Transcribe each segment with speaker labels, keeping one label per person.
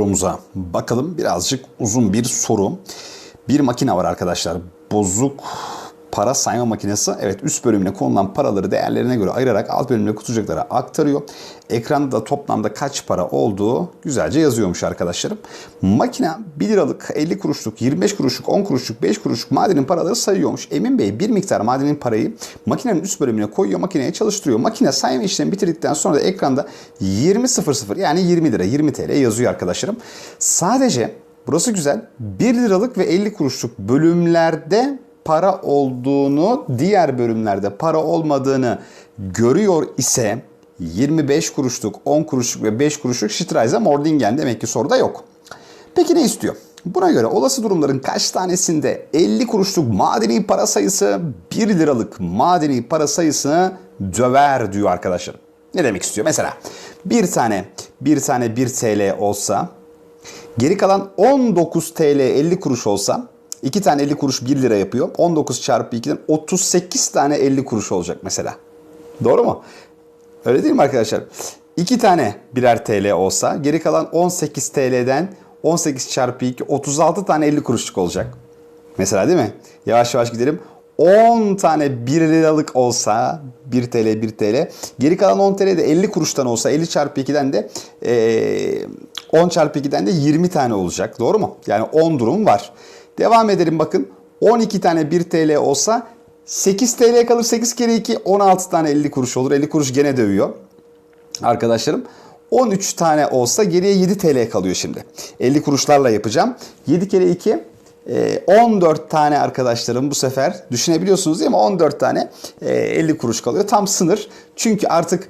Speaker 1: sorumuza bakalım. Birazcık uzun bir soru. Bir makine var arkadaşlar. Bozuk para sayma makinesi. Evet üst bölümüne konulan paraları değerlerine göre ayırarak alt bölümüne kutucuklara aktarıyor. Ekranda da toplamda kaç para olduğu güzelce yazıyormuş arkadaşlarım. Makine 1 liralık, 50 kuruşluk, 25 kuruşluk, 10 kuruşluk, 5 kuruşluk madenin paraları sayıyormuş. Emin Bey bir miktar madenin parayı makinenin üst bölümüne koyuyor, makineye çalıştırıyor. Makine sayma işlemi bitirdikten sonra da ekranda 20.00 yani 20 lira, 20 TL yazıyor arkadaşlarım. Sadece burası güzel. 1 liralık ve 50 kuruşluk bölümlerde para olduğunu, diğer bölümlerde para olmadığını görüyor ise 25 kuruşluk, 10 kuruşluk ve 5 kuruşluk Streise Mordingen demek ki soruda yok. Peki ne istiyor? Buna göre olası durumların kaç tanesinde 50 kuruşluk madeni para sayısı 1 liralık madeni para sayısını döver diyor arkadaşlar. Ne demek istiyor? Mesela bir tane bir tane 1 TL olsa geri kalan 19 TL 50 kuruş olsa 2 tane 50 kuruş 1 lira yapıyor. 19 çarpı 2'den 38 tane 50 kuruş olacak mesela. Doğru mu? Öyle değil mi arkadaşlar? 2 tane birer TL olsa geri kalan 18 TL'den 18 çarpı 2 36 tane 50 kuruşluk olacak. Mesela değil mi? Yavaş yavaş gidelim. 10 tane 1 liralık olsa 1 TL 1 TL. Geri kalan 10 TL de 50 kuruştan olsa 50 çarpı 2'den de ee, 10 çarpı 2'den de 20 tane olacak. Doğru mu? Yani 10 durum var. Devam edelim bakın. 12 tane 1 TL olsa 8 TL kalır. 8 kere 2 16 tane 50 kuruş olur. 50 kuruş gene dövüyor. Arkadaşlarım 13 tane olsa geriye 7 TL kalıyor şimdi. 50 kuruşlarla yapacağım. 7 kere 2 14 tane arkadaşlarım bu sefer düşünebiliyorsunuz değil mi? 14 tane 50 kuruş kalıyor. Tam sınır. Çünkü artık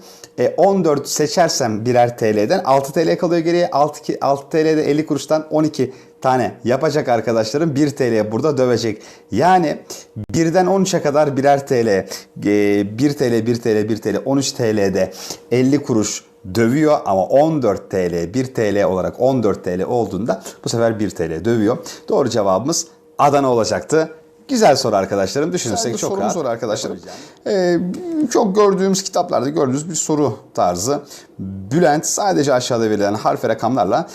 Speaker 1: 14 seçersem birer TL'den 6 TL kalıyor geriye. 6, 6 TL'de 50 kuruştan 12 tane yapacak arkadaşlarım 1 TL burada dövecek. Yani 1'den 13'e kadar birer TL, 1 TL, 1 TL, 1 TL, 13 TL'de 50 kuruş dövüyor ama 14 TL 1 TL olarak 14 TL olduğunda bu sefer 1 TL dövüyor. Doğru cevabımız Adana olacaktı. Güzel soru arkadaşlarım. Düşünürsek çok rahat. soru arkadaşlarım. Ee, çok gördüğümüz kitaplarda gördüğümüz bir soru tarzı. Bülent sadece aşağıda verilen harf ve rakamlarla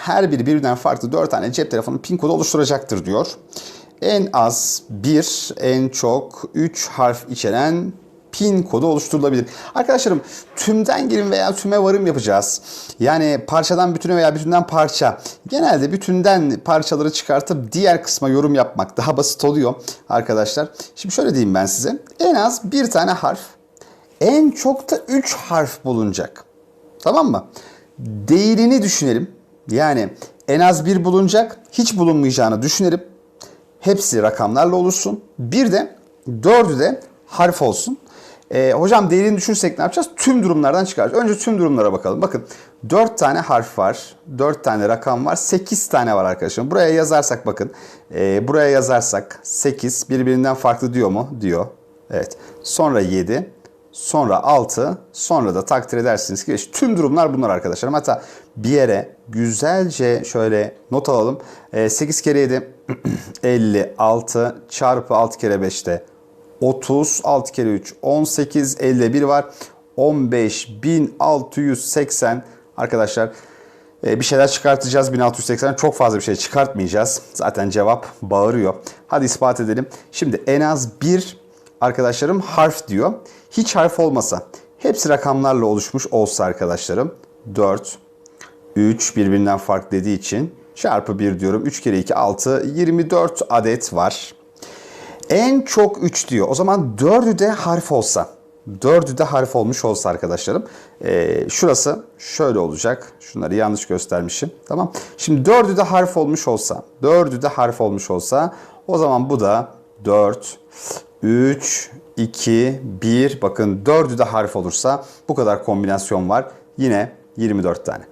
Speaker 1: her biri birbirinden farklı 4 tane cep telefonu pin kodu oluşturacaktır diyor. En az 1, en çok 3 harf içeren pin kodu oluşturulabilir. Arkadaşlarım tümden girim veya tüme varım yapacağız. Yani parçadan bütüne veya bütünden parça. Genelde bütünden parçaları çıkartıp diğer kısma yorum yapmak daha basit oluyor arkadaşlar. Şimdi şöyle diyeyim ben size. En az bir tane harf. En çok da 3 harf bulunacak. Tamam mı? Değerini düşünelim. Yani en az bir bulunacak. Hiç bulunmayacağını düşünelim. Hepsi rakamlarla oluşsun. Bir de dördü de harf olsun. E, hocam değerini düşünsek ne yapacağız? Tüm durumlardan çıkaracağız. Önce tüm durumlara bakalım. Bakın 4 tane harf var. 4 tane rakam var. 8 tane var arkadaşlar. Buraya yazarsak bakın. E, buraya yazarsak 8 birbirinden farklı diyor mu? Diyor. Evet. Sonra 7. Sonra 6. Sonra da takdir edersiniz ki işte tüm durumlar bunlar arkadaşlar. Hatta bir yere güzelce şöyle not alalım. E, 8 kere 7 56 çarpı 6 kere 5'te 30, 6 kere 3, 18, 51 var. 15.680 arkadaşlar bir şeyler çıkartacağız 1680 çok fazla bir şey çıkartmayacağız. Zaten cevap bağırıyor. Hadi ispat edelim. Şimdi en az bir arkadaşlarım harf diyor. Hiç harf olmasa hepsi rakamlarla oluşmuş olsa arkadaşlarım 4, 3 birbirinden farklı dediği için çarpı 1 diyorum. 3 kere 2 6 24 adet var. En çok 3 diyor. O zaman 4'ü de harf olsa. 4'ü de harf olmuş olsa arkadaşlarım. E, şurası şöyle olacak. Şunları yanlış göstermişim. Tamam. Şimdi 4'ü de harf olmuş olsa. 4'ü de harf olmuş olsa. O zaman bu da 4, 3, 2, 1. Bakın 4'ü de harf olursa bu kadar kombinasyon var. Yine 24 tane.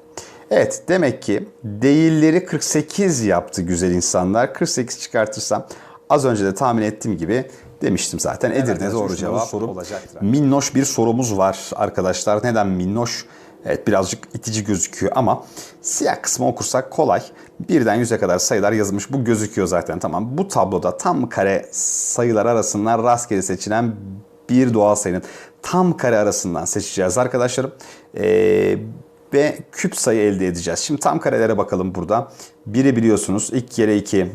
Speaker 1: Evet demek ki değilleri 48 yaptı güzel insanlar. 48 çıkartırsam Az önce de tahmin ettiğim gibi demiştim zaten. Evet, Edirne doğru cevap soru olacaktır. Minnoş bir sorumuz var arkadaşlar. Neden minnoş? Evet birazcık itici gözüküyor ama siyah kısmı okursak kolay. Birden yüze kadar sayılar yazılmış. Bu gözüküyor zaten tamam. Bu tabloda tam kare sayılar arasından rastgele seçilen bir doğal sayının tam kare arasından seçeceğiz arkadaşlarım. Ee, ve küp sayı elde edeceğiz. Şimdi tam karelere bakalım burada. 1'i biliyorsunuz 2 kere 2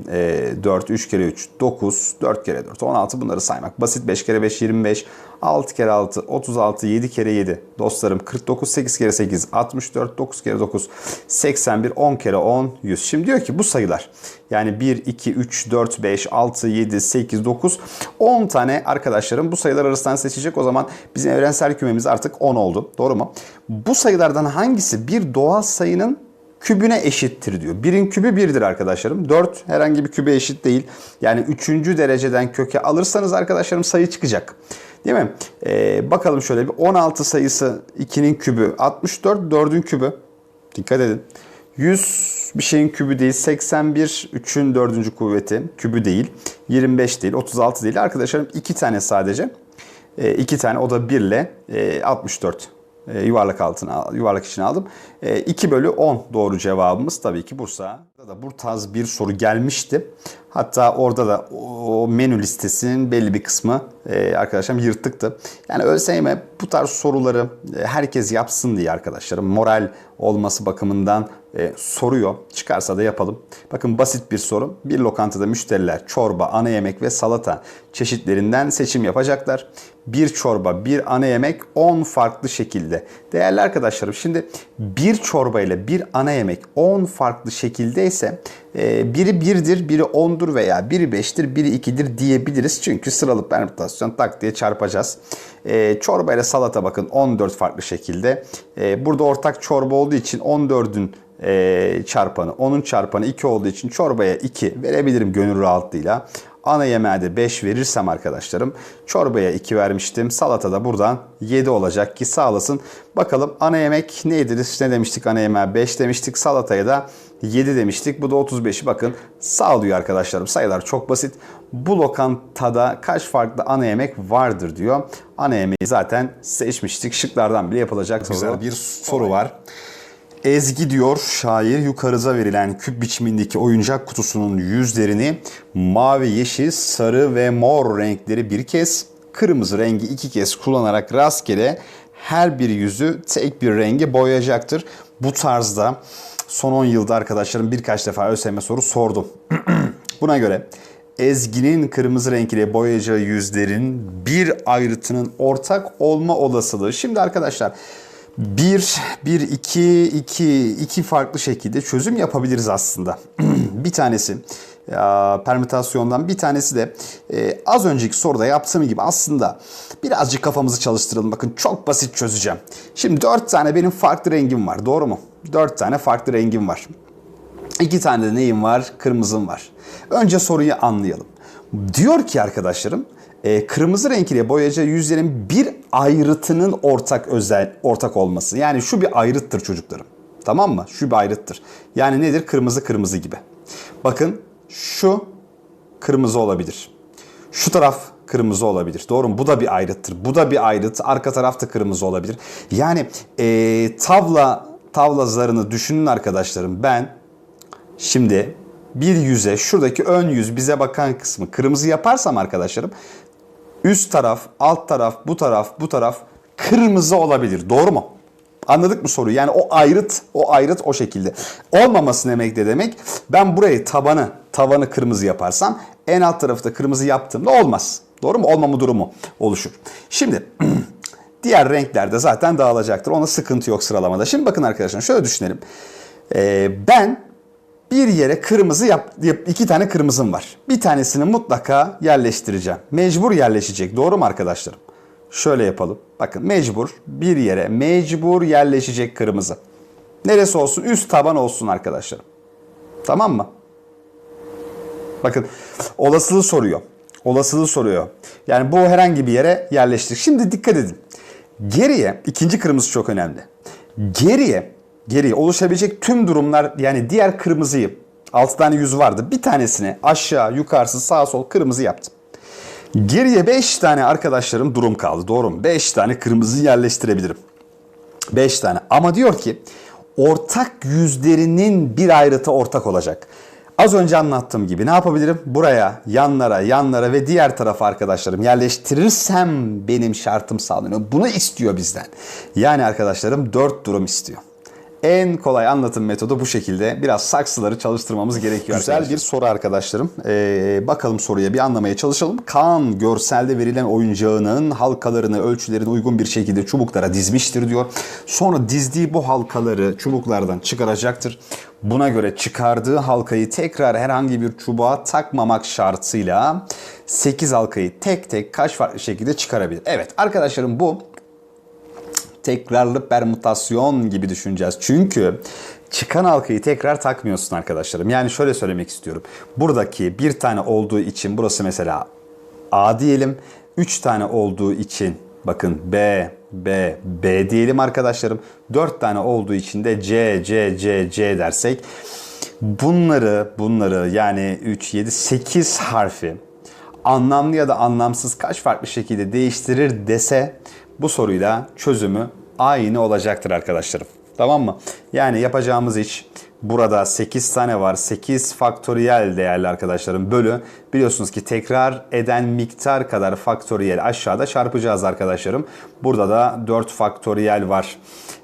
Speaker 1: 4, 3 kere 3 9, 4 kere 4 16 bunları saymak. Basit 5 kere 5 25, 6 kere 6 36, 7 kere 7 dostlarım 49, 8 kere 8 64, 9 kere 9 81, 10 kere 10 100. Şimdi diyor ki bu sayılar yani 1, 2, 3, 4, 5, 6, 7, 8, 9 10 tane arkadaşlarım bu sayılar arasından seçecek. O zaman bizim evrensel kümemiz artık 10 oldu. Doğru mu? Bu sayılardan hangisi bir doğal sayının kübüne eşittir diyor. Birin kübü birdir arkadaşlarım. 4 herhangi bir kübe eşit değil. Yani 3. dereceden köke alırsanız arkadaşlarım sayı çıkacak. Değil mi? Ee, bakalım şöyle bir 16 sayısı 2'nin kübü 64 4'ün kübü. Dikkat edin. 100 bir şeyin kübü değil. 81 3'ün 4. kuvveti kübü değil. 25 değil. 36 değil. Arkadaşlarım 2 tane sadece. 2 tane o da 1 ile e, 64 e, yuvarlak altına yuvarlak içine aldım. E, 2 bölü 10 doğru cevabımız tabii ki Bursa. Da bu tarz bir soru gelmişti. Hatta orada da o menü listesinin belli bir kısmı e, arkadaşlarım yırtıktı. Yani ÖSYM bu tarz soruları e, herkes yapsın diye arkadaşlarım moral olması bakımından e, soruyor. Çıkarsa da yapalım. Bakın basit bir soru. Bir lokantada müşteriler çorba, ana yemek ve salata çeşitlerinden seçim yapacaklar. Bir çorba, bir ana yemek 10 farklı şekilde. Değerli arkadaşlarım şimdi bir çorba ile bir ana yemek 10 farklı şekilde ise e, biri birdir, biri 10'dur veya biri 5'tir, biri 2'dir diyebiliriz. Çünkü sıralı permütasyon tak diye çarpacağız. E, çorba ile salata bakın 14 farklı şekilde. E, burada ortak çorba olduğu için 14'ün e, çarpanı, onun çarpanı 2 olduğu için çorbaya 2 verebilirim gönül rahatlığıyla. Ana yemeğe de 5 verirsem arkadaşlarım çorbaya 2 vermiştim. Salatada buradan 7 olacak ki sağ olasın. Bakalım ana yemek neydi? Ne demiştik ana yemeğe 5 demiştik. Salataya da 7 demiştik. Bu da 35'i bakın sağlıyor arkadaşlarım. Sayılar çok basit. Bu lokantada kaç farklı ana yemek vardır diyor. Ana yemeği zaten seçmiştik. Şıklardan bile yapılacak soru. Güzel bir soru var. Ezgi diyor şair yukarıda verilen küp biçimindeki oyuncak kutusunun yüzlerini mavi, yeşil, sarı ve mor renkleri bir kez, kırmızı rengi iki kez kullanarak rastgele her bir yüzü tek bir rengi boyayacaktır. Bu tarzda son 10 yılda arkadaşlarım birkaç defa ÖSYM soru sordum. Buna göre Ezgi'nin kırmızı renk ile boyayacağı yüzlerin bir ayrıtının ortak olma olasılığı. Şimdi arkadaşlar bir, bir, iki, iki, iki farklı şekilde çözüm yapabiliriz aslında. bir tanesi permütasyondan bir tanesi de e, az önceki soruda yaptığım gibi aslında birazcık kafamızı çalıştıralım. Bakın çok basit çözeceğim. Şimdi dört tane benim farklı rengim var doğru mu? Dört tane farklı rengim var. İki tane de neyim var? Kırmızım var. Önce soruyu anlayalım. Diyor ki arkadaşlarım e, kırmızı renk ile boyayacağı yüzlerin bir ayrıtının ortak özel ortak olması. Yani şu bir ayrıttır çocuklarım. Tamam mı? Şu bir ayrıttır. Yani nedir? Kırmızı kırmızı gibi. Bakın şu kırmızı olabilir. Şu taraf kırmızı olabilir. Doğru mu? Bu da bir ayrıttır. Bu da bir ayrıt. Arka taraf da kırmızı olabilir. Yani e, tavla tavla zarını düşünün arkadaşlarım. Ben şimdi bir yüze şuradaki ön yüz bize bakan kısmı kırmızı yaparsam arkadaşlarım üst taraf, alt taraf, bu taraf, bu taraf kırmızı olabilir. Doğru mu? Anladık mı soruyu? Yani o ayrıt, o ayrıt o şekilde. Olmaması demek de demek ben burayı tabanı, tavanı kırmızı yaparsam en alt tarafı da kırmızı yaptığımda olmaz. Doğru mu? Olmama durumu oluşur. Şimdi diğer renklerde zaten dağılacaktır. Ona sıkıntı yok sıralamada. Şimdi bakın arkadaşlar şöyle düşünelim. Ee, ben bir yere kırmızı yap, iki tane kırmızım var. Bir tanesini mutlaka yerleştireceğim. Mecbur yerleşecek. Doğru mu arkadaşlarım? Şöyle yapalım. Bakın mecbur bir yere mecbur yerleşecek kırmızı. Neresi olsun? Üst taban olsun arkadaşlarım. Tamam mı? Bakın olasılığı soruyor. Olasılığı soruyor. Yani bu herhangi bir yere yerleştir. Şimdi dikkat edin. Geriye ikinci kırmızı çok önemli. Geriye geriye oluşabilecek tüm durumlar yani diğer kırmızıyı 6 tane yüz vardı. Bir tanesini aşağı, yukarısı, sağ sol kırmızı yaptım. Geriye 5 tane arkadaşlarım durum kaldı. Doğru mu? 5 tane kırmızı yerleştirebilirim. 5 tane. Ama diyor ki ortak yüzlerinin bir ayrıtı ortak olacak. Az önce anlattığım gibi ne yapabilirim? Buraya, yanlara, yanlara ve diğer tarafa arkadaşlarım yerleştirirsem benim şartım sağlanıyor. Bunu istiyor bizden. Yani arkadaşlarım 4 durum istiyor. En kolay anlatım metodu bu şekilde. Biraz saksıları çalıştırmamız gerekiyor. Güzel bir soru arkadaşlarım. Ee, bakalım soruya bir anlamaya çalışalım. Kaan görselde verilen oyuncağının halkalarını ölçülerine uygun bir şekilde çubuklara dizmiştir diyor. Sonra dizdiği bu halkaları çubuklardan çıkaracaktır. Buna göre çıkardığı halkayı tekrar herhangi bir çubuğa takmamak şartıyla 8 halkayı tek tek kaç farklı şekilde çıkarabilir? Evet arkadaşlarım bu tekrarlı permütasyon gibi düşüneceğiz. Çünkü çıkan halkayı tekrar takmıyorsun arkadaşlarım. Yani şöyle söylemek istiyorum. Buradaki bir tane olduğu için burası mesela A diyelim. 3 tane olduğu için bakın B, B, B diyelim arkadaşlarım. 4 tane olduğu için de C, C, C, C dersek bunları bunları yani 3, 7, 8 harfi anlamlı ya da anlamsız kaç farklı şekilde değiştirir dese bu soruyla çözümü aynı olacaktır arkadaşlarım. Tamam mı? Yani yapacağımız iş burada 8 tane var. 8 faktöriyel değerli arkadaşlarım bölü. Biliyorsunuz ki tekrar eden miktar kadar faktöriyel aşağıda çarpacağız arkadaşlarım. Burada da 4 faktöriyel var.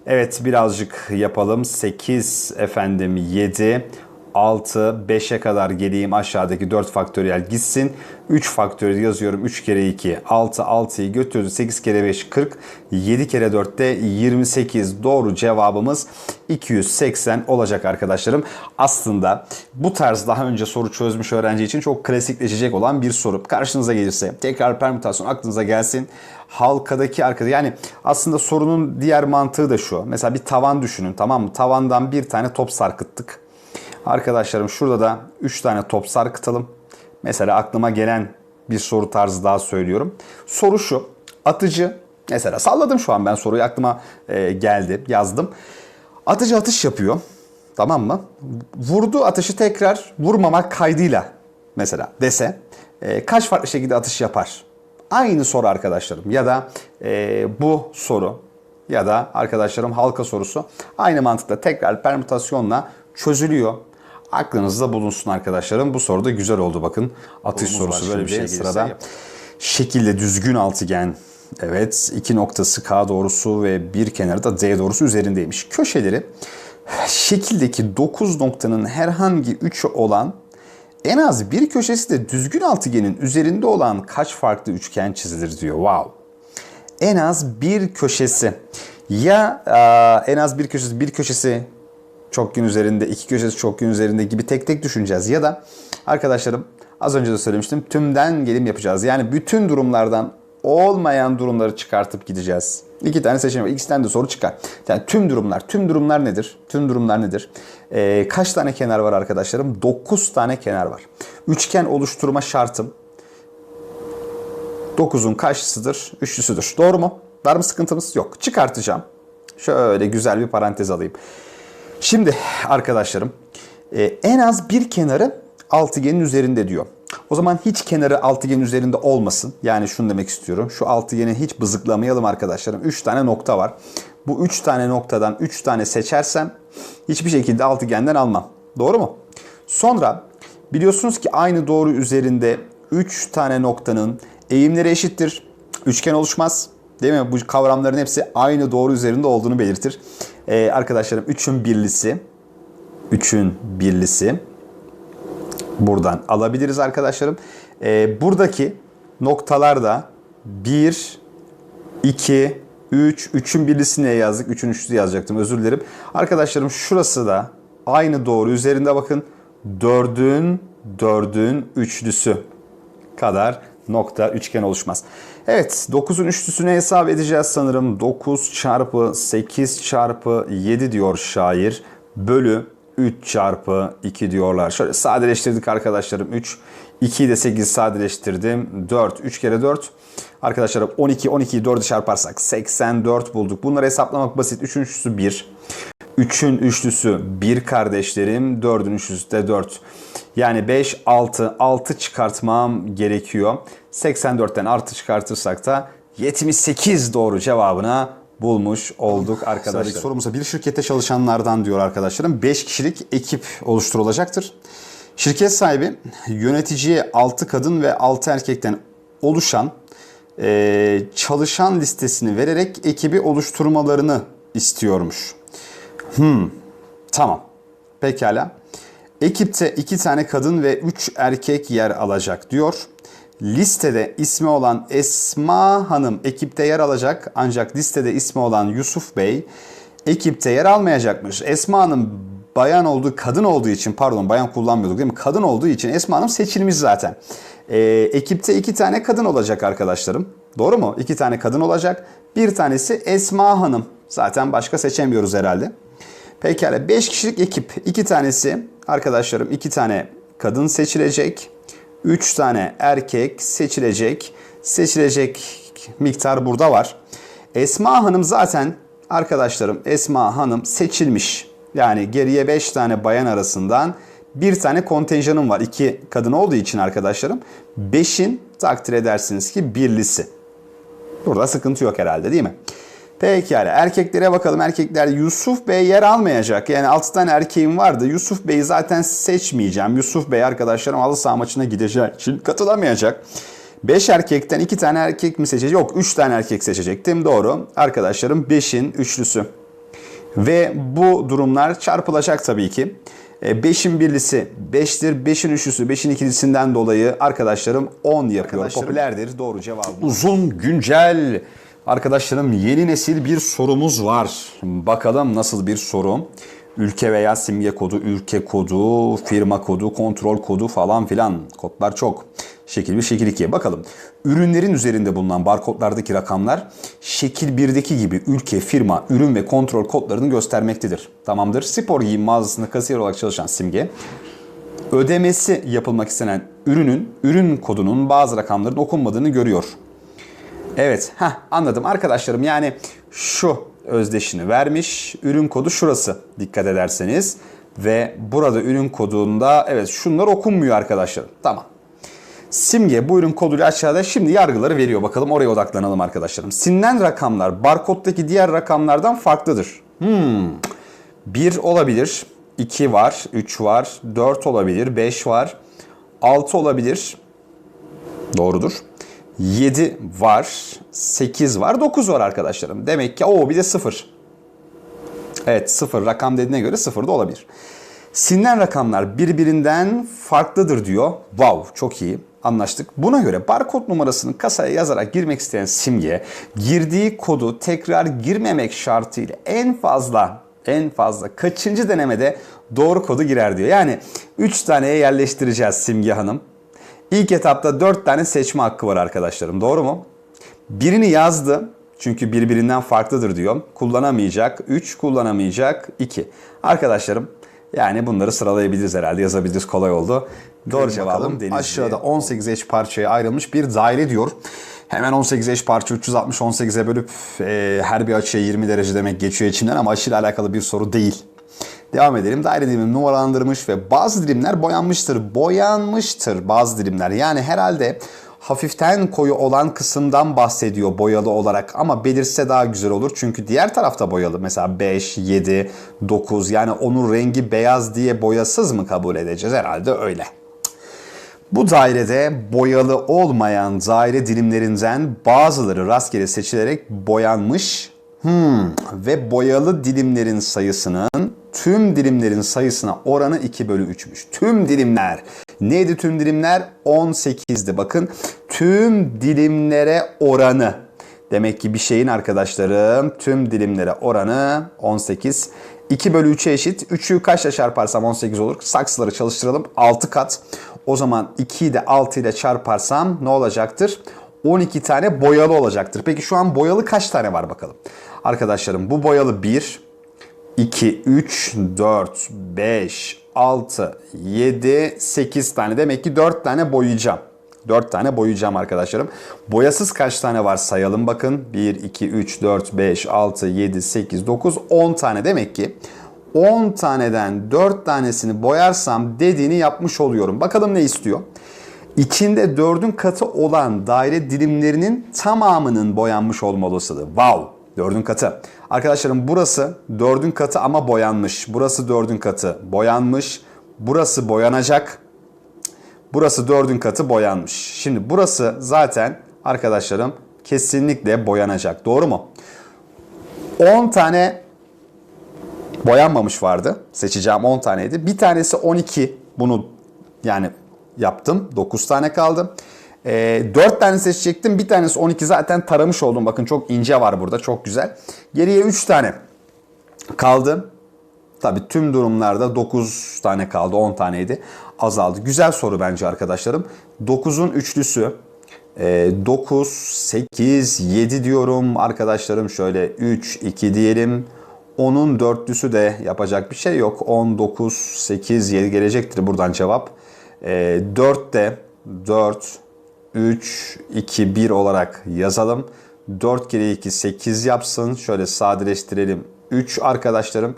Speaker 1: Evet birazcık yapalım. 8 efendim 7 6, 5'e kadar geleyim aşağıdaki 4 faktöriyel gitsin. 3 faktöriyel yazıyorum. 3 kere 2, 6, 6'yı götürdü. 8 kere 5, 40. 7 kere 4 de 28. Doğru cevabımız 280 olacak arkadaşlarım. Aslında bu tarz daha önce soru çözmüş öğrenci için çok klasikleşecek olan bir soru. Karşınıza gelirse tekrar permütasyon aklınıza gelsin halkadaki arkada yani aslında sorunun diğer mantığı da şu. Mesela bir tavan düşünün tamam mı? Tavandan bir tane top sarkıttık. Arkadaşlarım şurada da 3 tane top sarkıtalım. Mesela aklıma gelen bir soru tarzı daha söylüyorum. Soru şu. Atıcı mesela salladım şu an ben soruyu aklıma e, geldi yazdım. Atıcı atış yapıyor. Tamam mı? Vurdu atışı tekrar vurmamak kaydıyla mesela dese e, kaç farklı şekilde atış yapar? Aynı soru arkadaşlarım ya da e, bu soru ya da arkadaşlarım halka sorusu aynı mantıkla tekrar permütasyonla çözülüyor. Aklınızda bulunsun arkadaşlarım. Bu soru da güzel oldu bakın. Atış
Speaker 2: Sorumuz
Speaker 1: sorusu böyle bir şey Sırada. Şekilde düzgün altıgen. Evet iki noktası K doğrusu ve bir kenarı da D doğrusu üzerindeymiş. Köşeleri şekildeki 9 noktanın herhangi 3'ü olan en az bir köşesi de düzgün altıgenin üzerinde olan kaç farklı üçgen çizilir diyor. Wow en az bir köşesi ya e, en az bir köşesi bir köşesi çokgen üzerinde iki köşesi çokgen üzerinde gibi tek tek düşüneceğiz ya da arkadaşlarım az önce de söylemiştim tümden gelim yapacağız. Yani bütün durumlardan olmayan durumları çıkartıp gideceğiz. İki tane seçenek var. İkisinden de soru çıkar. Yani tüm durumlar. Tüm durumlar nedir? Tüm durumlar nedir? E, kaç tane kenar var arkadaşlarım? 9 tane kenar var. Üçgen oluşturma şartım 9'un kaçlısıdır? Üçlüsüdür. Doğru mu? Var mı sıkıntımız? Yok. Çıkartacağım. Şöyle güzel bir parantez alayım. Şimdi arkadaşlarım e, en az bir kenarı altıgenin üzerinde diyor. O zaman hiç kenarı altıgenin üzerinde olmasın. Yani şunu demek istiyorum. Şu altıgeni hiç bızıklamayalım arkadaşlarım. 3 tane nokta var. Bu 3 tane noktadan 3 tane seçersem hiçbir şekilde altıgenden almam. Doğru mu? Sonra biliyorsunuz ki aynı doğru üzerinde 3 tane noktanın eğimleri eşittir. Üçgen oluşmaz. Değil mi? Bu kavramların hepsi aynı doğru üzerinde olduğunu belirtir. Ee, arkadaşlarım 3'ün birlisi 3'ün birlisi buradan alabiliriz arkadaşlarım. Ee, buradaki noktalar da 1, 2, 3, 3'ün birlisi neye yazdık? 3'ün üçlüsü yazacaktım özür dilerim. Arkadaşlarım şurası da aynı doğru üzerinde bakın. 4'ün 4'ün üçlüsü kadar nokta üçgen oluşmaz. Evet 9'un üçlüsünü hesap edeceğiz sanırım. 9 çarpı 8 çarpı 7 diyor şair. Bölü 3 çarpı 2 diyorlar. Şöyle sadeleştirdik arkadaşlarım 3. 2'yi de 8 sadeleştirdim. 4. 3 kere 4. Arkadaşlarım 12, 12'yi 4'ü çarparsak 84 bulduk. Bunları hesaplamak basit. 3'ün üçlüsü 1. 3'ün üçlüsü 1 kardeşlerim. 4'ün üçlüsü de 4. Yani 5, 6, 6 çıkartmam gerekiyor. 84'ten artı çıkartırsak da 78 doğru cevabına bulmuş olduk arkadaşlar.
Speaker 2: Sıradaki
Speaker 1: sorumuza bir şirkette çalışanlardan diyor arkadaşlarım. 5 kişilik ekip oluşturulacaktır. Şirket sahibi yöneticiye 6 kadın ve 6 erkekten oluşan e, çalışan listesini vererek ekibi oluşturmalarını istiyormuş. Tamam. Pekala. Ekipte iki tane kadın ve üç erkek yer alacak diyor. Listede ismi olan Esma Hanım ekipte yer alacak ancak listede ismi olan Yusuf Bey ekipte yer almayacakmış. Esma Hanım bayan olduğu, kadın olduğu için pardon bayan kullanmıyorduk değil mi? Kadın olduğu için Esma Hanım seçilmiş zaten. Ee, ekipte iki tane kadın olacak arkadaşlarım. Doğru mu? İki tane kadın olacak. Bir tanesi Esma Hanım. Zaten başka seçemiyoruz herhalde. Pekala 5 kişilik ekip. 2 tanesi arkadaşlarım 2 tane kadın seçilecek. 3 tane erkek seçilecek. Seçilecek miktar burada var. Esma Hanım zaten arkadaşlarım Esma Hanım seçilmiş. Yani geriye 5 tane bayan arasından bir tane kontenjanım var. 2 kadın olduğu için arkadaşlarım. 5'in takdir edersiniz ki birlisi. Burada sıkıntı yok herhalde değil mi? Pekala erkeklere bakalım. Erkekler Yusuf Bey yer almayacak. Yani 6 tane erkeğim vardı. Yusuf Bey'i zaten seçmeyeceğim. Yusuf Bey arkadaşlarım halı saha maçına gideceği için katılamayacak. 5 erkekten 2 tane erkek mi seçecek? Yok 3 tane erkek seçecektim. Doğru. Arkadaşlarım 5'in üçlüsü. Ve bu durumlar çarpılacak tabii ki. 5'in birlisi 5'tir. 5'in üçlüsü 5'in ikilisinden dolayı arkadaşlarım 10 yapıyor. Popülerdir. Doğru cevabı. Uzun, güncel. Arkadaşlarım yeni nesil bir sorumuz var. Bakalım nasıl bir soru. Ülke veya simge kodu, ülke kodu, firma kodu, kontrol kodu falan filan. Kodlar çok. Şekil 1, şekil 2'ye bakalım. Ürünlerin üzerinde bulunan barkodlardaki rakamlar şekil 1'deki gibi ülke, firma, ürün ve kontrol kodlarını göstermektedir. Tamamdır. Spor giyim mağazasında kasiyer olarak çalışan simge ödemesi yapılmak istenen ürünün ürün kodunun bazı rakamların okunmadığını görüyor. Evet, heh, anladım arkadaşlarım. Yani şu özdeşini vermiş. Ürün kodu şurası dikkat ederseniz. Ve burada ürün kodunda evet şunlar okunmuyor arkadaşlarım. Tamam. Simge bu ürün koduyla aşağıda şimdi yargıları veriyor. Bakalım oraya odaklanalım arkadaşlarım. Silinen rakamlar barkoddaki diğer rakamlardan farklıdır. Hmm. 1 olabilir, 2 var, 3 var, 4 olabilir, 5 var, 6 olabilir. Doğrudur. 7 var, 8 var, 9 var arkadaşlarım. Demek ki o bir de 0. Evet 0 rakam dediğine göre 0 da olabilir. Silinen rakamlar birbirinden farklıdır diyor. Wow çok iyi anlaştık. Buna göre barkod numarasını kasaya yazarak girmek isteyen simge girdiği kodu tekrar girmemek şartıyla en fazla en fazla kaçıncı denemede doğru kodu girer diyor. Yani 3 taneye yerleştireceğiz Simge Hanım. İlk etapta 4 tane seçme hakkı var arkadaşlarım. Doğru mu? Birini yazdı. Çünkü birbirinden farklıdır diyor. Kullanamayacak. 3 kullanamayacak. 2. Arkadaşlarım yani bunları sıralayabiliriz herhalde. Yazabiliriz. Kolay oldu. Doğru cevabım Denizli. Aşağıda 18 eş parçaya ayrılmış bir daire diyor. Hemen 18 eş parça 360 18'e bölüp e, her bir açıya 20 derece demek geçiyor içimden ama açıyla alakalı bir soru değil. Devam edelim. Daire dilimi numaralandırmış ve bazı dilimler boyanmıştır. Boyanmıştır bazı dilimler. Yani herhalde hafiften koyu olan kısımdan bahsediyor boyalı olarak ama belirse daha güzel olur. Çünkü diğer tarafta boyalı. Mesela 5, 7, 9 yani onun rengi beyaz diye boyasız mı kabul edeceğiz? Herhalde öyle. Bu dairede boyalı olmayan daire dilimlerinden bazıları rastgele seçilerek boyanmış hmm. ve boyalı dilimlerin sayısının tüm dilimlerin sayısına oranı 2 bölü 3'müş. Tüm dilimler. Neydi tüm dilimler? 18'di. Bakın tüm dilimlere oranı. Demek ki bir şeyin arkadaşlarım tüm dilimlere oranı 18. 2 bölü 3'e eşit. 3'ü kaçla çarparsam 18 olur. Saksıları çalıştıralım. 6 kat. O zaman 2'yi de 6 ile çarparsam ne olacaktır? 12 tane boyalı olacaktır. Peki şu an boyalı kaç tane var bakalım. Arkadaşlarım bu boyalı 1, 2, 3, 4, 5, 6, 7, 8 tane. Demek ki 4 tane boyayacağım. 4 tane boyayacağım arkadaşlarım. Boyasız kaç tane var sayalım bakın. 1, 2, 3, 4, 5, 6, 7, 8, 9, 10 tane. Demek ki 10 taneden 4 tanesini boyarsam dediğini yapmış oluyorum. Bakalım ne istiyor? İçinde 4'ün katı olan daire dilimlerinin tamamının boyanmış olma olasılığı. Wow! 4'ün katı. Arkadaşlarım burası 4'ün katı ama boyanmış. Burası 4'ün katı boyanmış. Burası boyanacak. Burası 4'ün katı boyanmış. Şimdi burası zaten arkadaşlarım kesinlikle boyanacak. Doğru mu? 10 tane boyanmamış vardı. Seçeceğim 10 taneydi. Bir tanesi 12. Bunu yani yaptım. 9 tane kaldı. Ee, 4 tane seçecektim. Bir tanesi 12 zaten taramış oldum. Bakın çok ince var burada. Çok güzel. Geriye 3 tane kaldı. Tabi tüm durumlarda 9 tane kaldı. 10 taneydi. Azaldı. Güzel soru bence arkadaşlarım. 9'un üçlüsü. Ee, 9, 8, 7 diyorum arkadaşlarım. Şöyle 3, 2 diyelim. 10'un dörtlüsü de yapacak bir şey yok. 10, 9, 8, 7 gelecektir buradan cevap. Ee, 4 de 4, 3, 2, 1 olarak yazalım. 4 kere 2, 8 yapsın. Şöyle sadeleştirelim. 3 arkadaşlarım.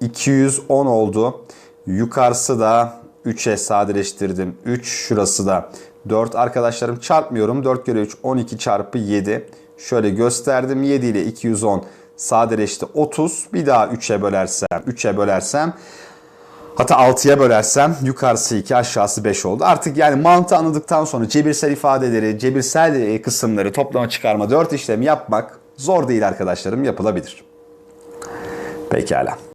Speaker 1: 210 oldu. Yukarısı da 3'e sadeleştirdim. 3 şurası da 4 arkadaşlarım çarpmıyorum. 4 kere 3 12 çarpı 7. Şöyle gösterdim. 7 ile 210 sadeleşti 30. Bir daha 3'e bölersem 3'e bölersem Hatta 6'ya bölersem yukarısı 2 aşağısı 5 oldu. Artık yani mantığı anladıktan sonra cebirsel ifadeleri, cebirsel e, kısımları toplama çıkarma 4 işlemi yapmak zor değil arkadaşlarım yapılabilir. Pekala.